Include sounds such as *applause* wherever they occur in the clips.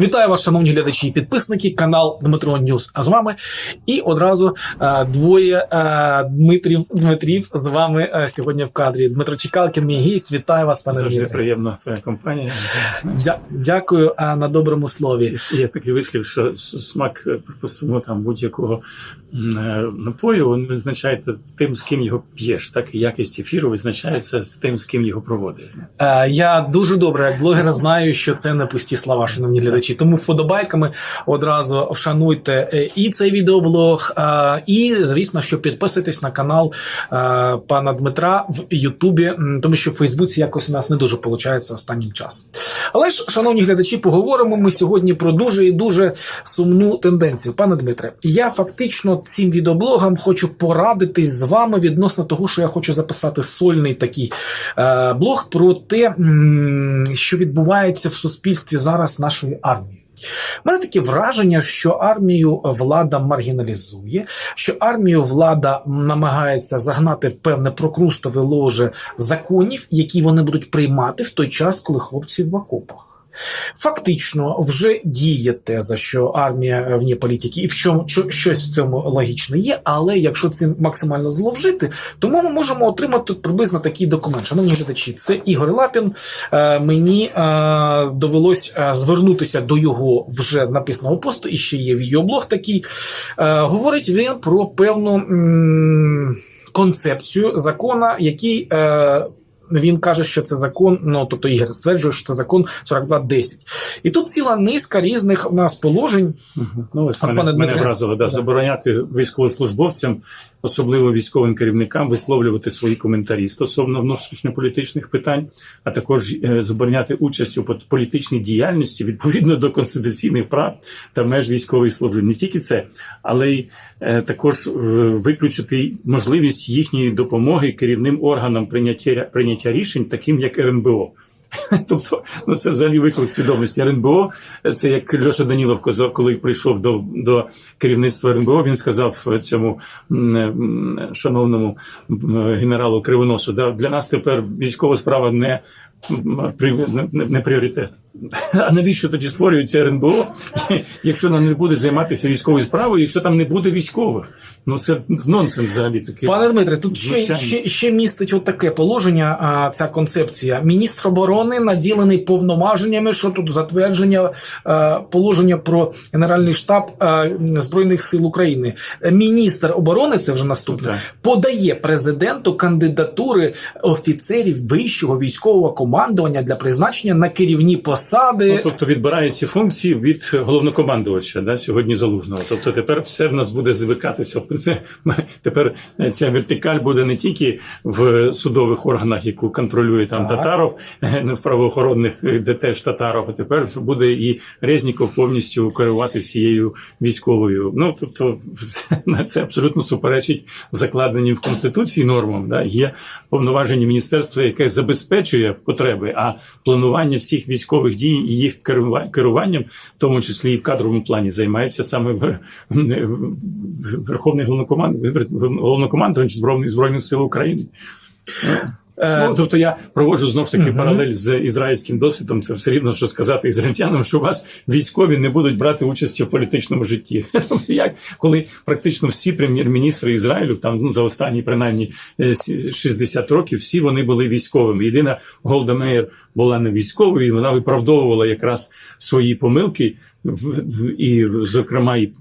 Вітаю вас, шановні глядачі і підписники, канал Дмитро Ньюс. А з вами і одразу е, двоє е, Дмитрів Дмитрів з вами е, сьогодні в кадрі. Дмитро Чекалкін, мій гість. Вітаю вас, пане Завжди Дмитре. приємна твоя компанія. Дя- дякую е, на доброму слові. Є такий вислів, що смак, припустимо, там будь-якого напою він визначається тим, з ким його п'єш, так і якість ефіру визначається з тим, з ким його проводиш. Я дуже добре, як блогер, знаю, що це не пусті слова, шановні глядачі. Тому вподобайками одразу вшануйте е, і цей відеоблог, е, і звісно, що підписуйтесь на канал е, пана Дмитра в Ютубі, тому що в Фейсбуці якось у нас не дуже виходить останнім часом. Але ж, шановні глядачі, поговоримо ми сьогодні про дуже і дуже сумну тенденцію. Пане Дмитре, я фактично цим відеоблогом хочу порадитись з вами відносно того, що я хочу записати сольний такий блог про те, що відбувається в суспільстві зараз нашої армії. Мене таке враження, що армію влада маргіналізує, що армію влада намагається загнати в певне прокрустове ложе законів, які вони будуть приймати в той час, коли хлопці в окопах. Фактично вже діє теза, що армія вне політики, і в чому що- щось в цьому логічно є. Але якщо цим максимально зловжити, тому ми можемо отримати приблизно такий документ. Шановні глядачі, це Ігор Лапін. Е, Мені е, довелось е, звернутися до його вже написаного посту, і ще є відеоблог такий. Е, Говорить він про певну концепцію закона, який. Він каже, що це закон, ну тобто Ігор стверджує, що це закон 4210. І тут ціла низка різних у нас положень. Ну, ось мене, мене вразило да, Да. забороняти військовослужбовцям, особливо військовим керівникам, висловлювати свої коментарі стосовно внутрішньополітичних питань, а також е, забороняти участь у політичній діяльності відповідно до конституційних прав та меж військової служби. Не тільки це, але й е, також виключити можливість їхньої допомоги керівним органам прийняття, прийняття рішень, таким як РНБО. *laughs* Тобто, ну це взагалі виклик свідомості. РНБО це як Льоша Данілов казав, коли прийшов до, до керівництва РНБО, він сказав цьому шановному генералу Кривоносу, да, для нас тепер військова справа не, не, не пріоритет. А навіщо тоді створюється РНБО, якщо нам не буде займатися військовою справою, якщо там не буде військових? Ну це нонсенс взагалі такий. Пане Дмитре, тут ще, ще, ще містить от таке положення, а, ця концепція. Міністр оборони наділений повноваженнями, що тут затвердження е, положення про Генеральний штаб е, Збройних сил України. Міністр оборони, це вже наступне, Так. подає президенту кандидатури офіцерів вищого військового командування для призначення на керівні посади. Ну, тобто відбирає ці функції від головнокомандувача да, сьогодні залужного. Тобто тепер все в нас буде звикатися. Тепер ця вертикаль буде не тільки в судових органах, яку контролює там Так. Татаров, не в правоохоронних, де теж Татаров, а тепер буде і Резніков повністю керувати всією військовою. Ну тобто це абсолютно суперечить закладеним в конституції нормам. Да? Є повноваження міністерства, яке забезпечує потреби, а планування всіх військових дій і їх керува- керуванням, в тому числі і в кадровому плані, займається саме Верховний головнокоманд- головнокомандувач збройних сил України. Е, Ну, тобто я проводжу знову ж таки Мгм. паралель з ізраїльським досвідом. Це все рівно, що сказати ізраїльтянам, що у вас військові не будуть брати участі в політичному житті. *laughs* Тобто, Як коли практично всі прем'єр-міністри Ізраїлю, там ну, за останні принаймні е, 60 років, всі вони були військовими. Єдина Голда Меєр була не військовою, і вона виправдовувала якраз свої помилки. І, зокрема, і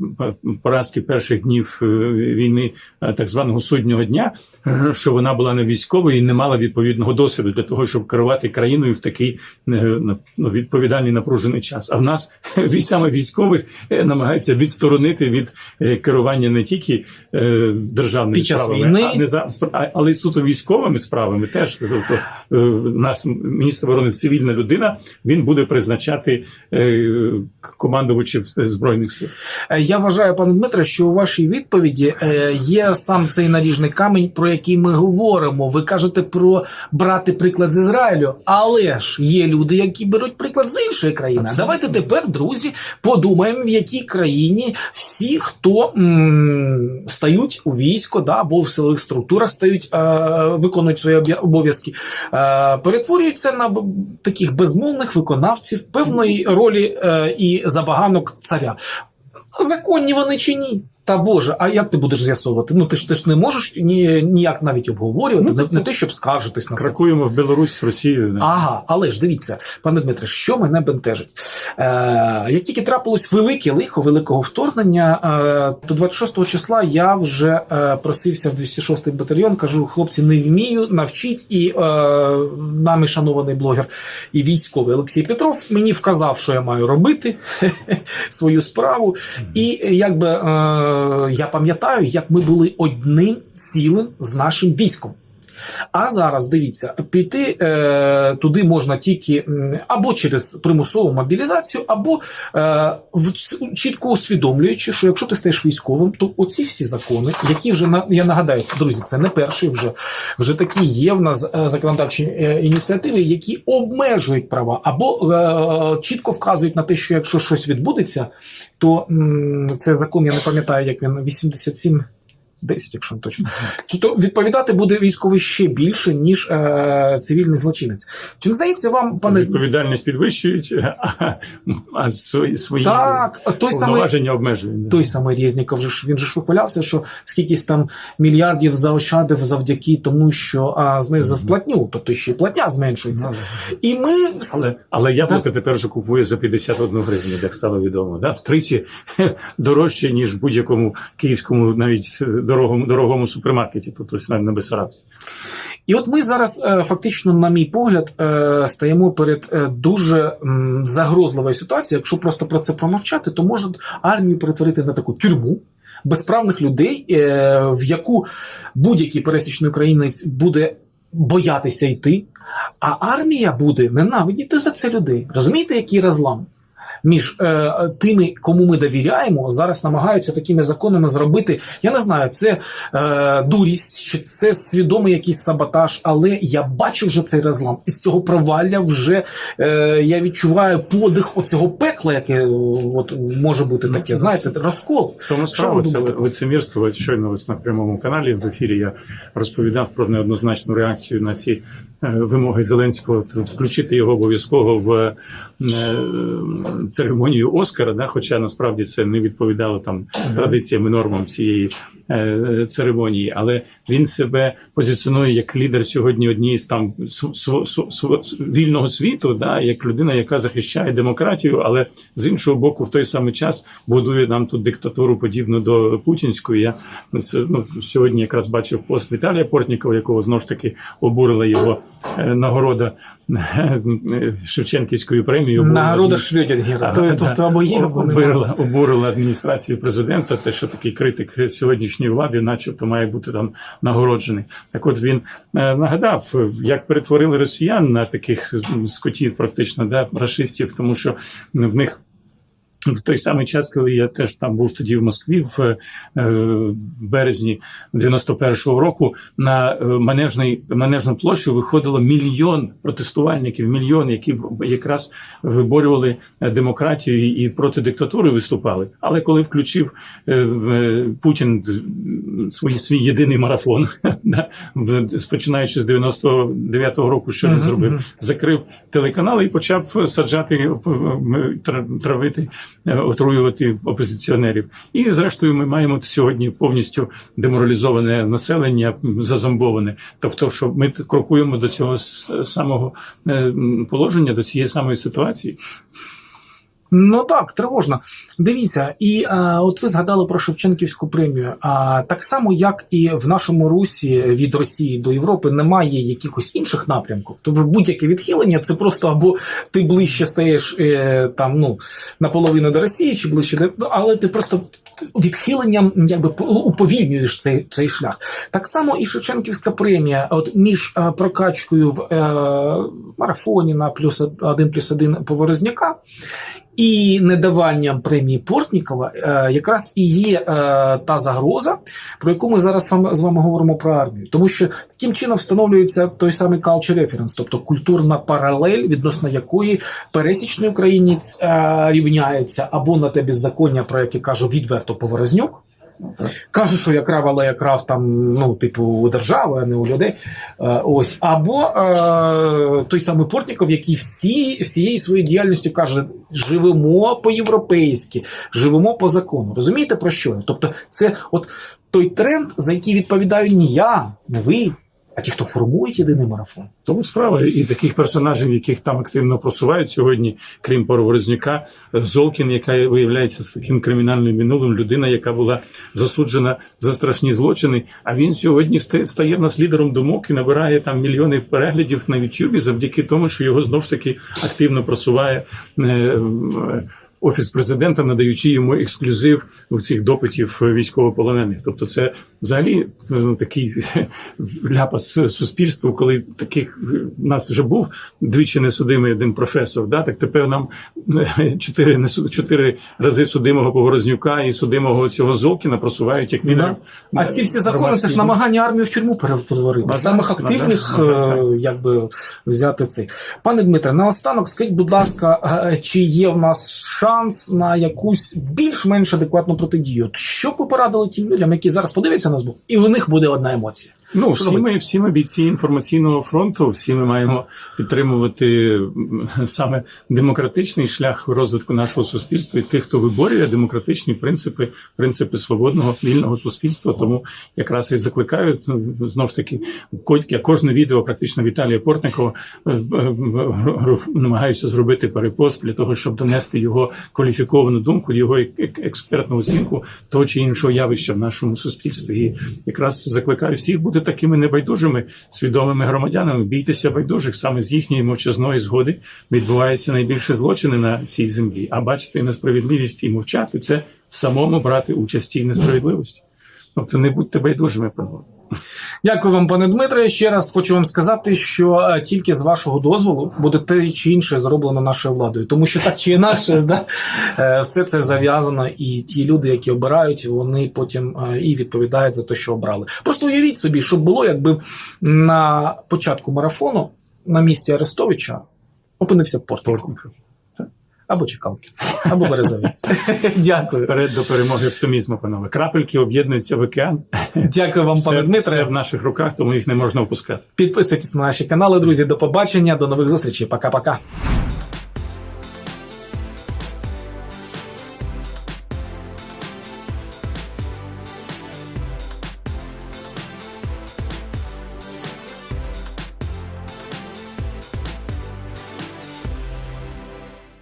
поразки перших днів е, війни е, так званого суднього дня, е, що вона була не військовою і не мала відповідного досвіду для того, щоб керувати країною в такий е, ну, відповідальний напружений час. А в нас *laughs* саме військових е, намагаються відсторонити від е, керування не тільки державними Під час справами, війни. а не за але й суто військовими справами. Теж тобто в нас міністр оборони цивільна людина. Він буде призначати командувачів збройних сил. Я вважаю, пане Дмитре, що у вашій відповіді є сам цей наріжний камінь, про який ми говоримо. Ви кажете про брати приклад з Ізраїлю, але ж є люди, які беруть приклад з іншої країни. Абсолютно. Давайте тепер, друзі, подумаємо, в якій країні всі, хто м, стають у військо, да, або в силових структурах стають, е, виконують свої обов'язки, е, перетворюються на б- таких безмовних виконавців певної ролі е, і забаганок царя. Законні вони чи ні? Та Боже, а як ти будеш з'ясовувати? Ну ти ж ти ж не можеш ні, ніяк навіть обговорювати, Ну, не, не те, щоб скаржитись на. Кракуємо в Білорусь з Росією. да. Ага, але ж дивіться, пане Дмитре, що мене бентежить? Е, як тільки трапилось велике лихо великого вторгнення, е, то 26 числа я вже е, просився в 206 батальйон. Кажу, хлопці, не вмію, навчіть. І е, нами шанований блогер і військовий Олексій Петров мені вказав, що я маю робити *laughs* свою справу. І якби е, я пам'ятаю, як ми були одним цілим з нашим військом. А зараз дивіться, піти е, туди можна тільки або через примусову мобілізацію, або е, в, чітко усвідомлюючи, що якщо ти стаєш військовим, то оці всі закони, які вже я нагадаю, друзі, це не перший вже вже такі є в нас е, законодавчі е, ініціативи, які обмежують права, або е, чітко вказують на те, що якщо щось відбудеться, то м, це закон, я не пам'ятаю, як він 87 10, якщо не точно. То відповідати буде військовий ще більше, ніж е, цивільний злочинець. Чи не здається вам, пане Відповідальність підвищують, а, а свої, свої так, той самий обмежують. той самий Резніков він же ж вихвалявся, що скількись там мільярдів заощадив завдяки тому, що а, знизив платню, тобто ще й платня зменшується. Ну, І ми Але, але яблуко тепер вже купує за 51 гривню, як стало відомо. Да? Втричі *laughs* дорожче, ніж в будь-якому київському навіть дорогому, дорогому супермаркеті, тобто навіть на Бесарабці. І от ми зараз е, фактично, на мій погляд, е, стаємо перед е, дуже загрозливою ситуацією. Якщо просто про це промовчати, то може армію перетворити на таку тюрму. Безправних людей, в яку будь-який пересічний українець буде боятися йти, а армія буде ненавидіти за це людей. Розумієте, який розлам? Між е, тими, кому ми довіряємо, зараз намагаються такими законами зробити. Я не знаю, це е, дурість, чи це свідомий якийсь саботаж, але я бачу вже цей розлам. І з цього провалля вже е, я відчуваю подих оцього пекла, яке е, от, може бути таке. Знаєте, розкол. Тому справа це лицемірство. Щойно ось на прямому каналі в ефірі я розповідав про неоднозначну реакцію на ці е, вимоги Зеленського включити його обов'язково в е, церемонію Оскара. Да? Хоча насправді це не відповідало там традиціям і нормам цієї церемонії, але він себе позиціонує як лідер сьогодні однієї з там вільного світу, да? як людина, яка захищає демократію, але з іншого боку, в той самий час будує нам тут диктатуру подібну до путінської. Я ну, сьогодні якраз бачив пост Віталія Портнікова, якого знову ж таки обурила його е, нагорода е, Шевченківською премією. Обурила Нагорода адмі- То, да. то, то або є, або обурила, обурила адміністрацію президента, те, що такий критик сьогоднішньої влади, начебто, має бути там нагороджений. Так от він е, нагадав, як перетворили росіян на таких скотів, практично, да, рашистів, тому що в них. В той самий час, коли я теж там був тоді в Москві, в, е, в березні 91-го року, на е, манежний, манежну площу виходило мільйон протестувальників, мільйон, які якраз виборювали е, демократію і проти диктатури виступали. Але коли включив Путін свій, свій єдиний марафон, *laughs* в- з 99-го року, що він зробив, закрив телеканали і почав саджати тра- травити, отруювати опозиціонерів. І зрештою, ми маємо сьогодні повністю деморалізоване населення, зазомбоване. Тобто, що ми крокуємо до цього самого е, положення, до цієї самої ситуації. Ну так, тривожно. Дивіться, і е, от ви згадали про Шевченківську премію. А так само, як і в нашому русі від Росії до Європи немає якихось інших напрямків. Тобто будь-яке відхилення це просто або ти ближче стаєш е, там ну наполовину до Росії, чи ближче до але ти просто відхиленням якби уповільнюєш цей, цей шлях. Так само і Шевченківська премія, от між е, прокачкою в е, марафоні на плюс один плюс один Поворозняка недаванням премії Портнікова е, якраз і є е, та загроза, про яку ми зараз з вами говоримо про армію. Тому що таким чином встановлюється той самий culture reference, тобто культурна паралель, відносно якої пересічний українець е, рівняється або на те беззаконня, про яке каже відверто Поворознюк. Каже, що я крав, але я крав там, ну, типу, у держави, а не у людей. Е, ось. Або е, той самий Портніков, який всі, всією своєю діяльністю каже: живемо по-європейськи, живемо по закону. Розумієте про що? Тобто, це от той тренд, за який відповідаю ні я, не ви, а ті, хто формують єдиний марафон. Тому справа і таких персонажів, яких там активно просувають сьогодні, крім Пороворозняка, Золкін, яка виявляється з таким кримінальним минулим, людина, яка була засуджена за страшні злочини. А він сьогодні стає в нас лідером думок і набирає там мільйони переглядів на Ютубі завдяки тому, що його знов ж таки активно просуває. Е, е, Офіс президента, надаючи йому ексклюзив у цих допитів військовополонених. Тобто, це взагалі е, такий *laughs* ляпас суспільству, коли таких е, у нас вже був двічі несудимий один професор. Да? Так тепер нам е, чотири чотири рази судимого Поворознюка і судимого цього Золкіна просувають як мінімум. А ці всі закони це ж намагання армію в тюрму перетворити. На Самих активних, е, якби взяти цей. Пане Дмитре, наостанок, скажіть, будь ласка, е, чи є в нас шанс на якусь більш-менш адекватну протидію? Що б ви порадили тим людям, які зараз подивляться нас, був, і у них буде одна емоція? Ну, всі ми, всі ми бійці інформаційного фронту, всі ми маємо підтримувати саме демократичний шлях розвитку нашого суспільства і тих, хто виборює демократичні принципи, принципи свободного вільного суспільства. Тому якраз і закликаю ну, знову ж таки, я кожне відео практично Віталія Портникова е, е, намагаюся зробити перепост для того, щоб донести його кваліфіковану думку, його ек- ек- експертну оцінку того чи іншого явища в нашому суспільстві. І якраз закликаю всіх бути такими небайдужими, свідомими громадянами. Бійтеся байдужих, саме з їхньої мовчазної згоди відбуваються найбільше злочини на цій землі. А бачити несправедливість і мовчати це самому брати участь в несправедливості. Тобто не будьте байдужими, панове. Дякую вам, пане Дмитре. Ще раз хочу вам сказати, що е, тільки з вашого дозволу буде те чи інше зроблено нашою владою, тому що так чи інакше, *laughs* да, е, все це зав'язано, і ті люди, які обирають, вони потім е, і відповідають за те, що обрали. Просто уявіть собі, що було, якби на початку марафону на місці Арестовича опинився Портніков. Або Чекалки, або Березовець. *laughs* Дякую. Вперед до перемоги оптимізму, панове. Крапельки об'єднуються в океан. Дякую вам, пане це Дмитре. в наших руках, тому їх не можна опускати. Підписуйтесь на наші канали, друзі. До побачення, до нових зустрічей. Пока-пока.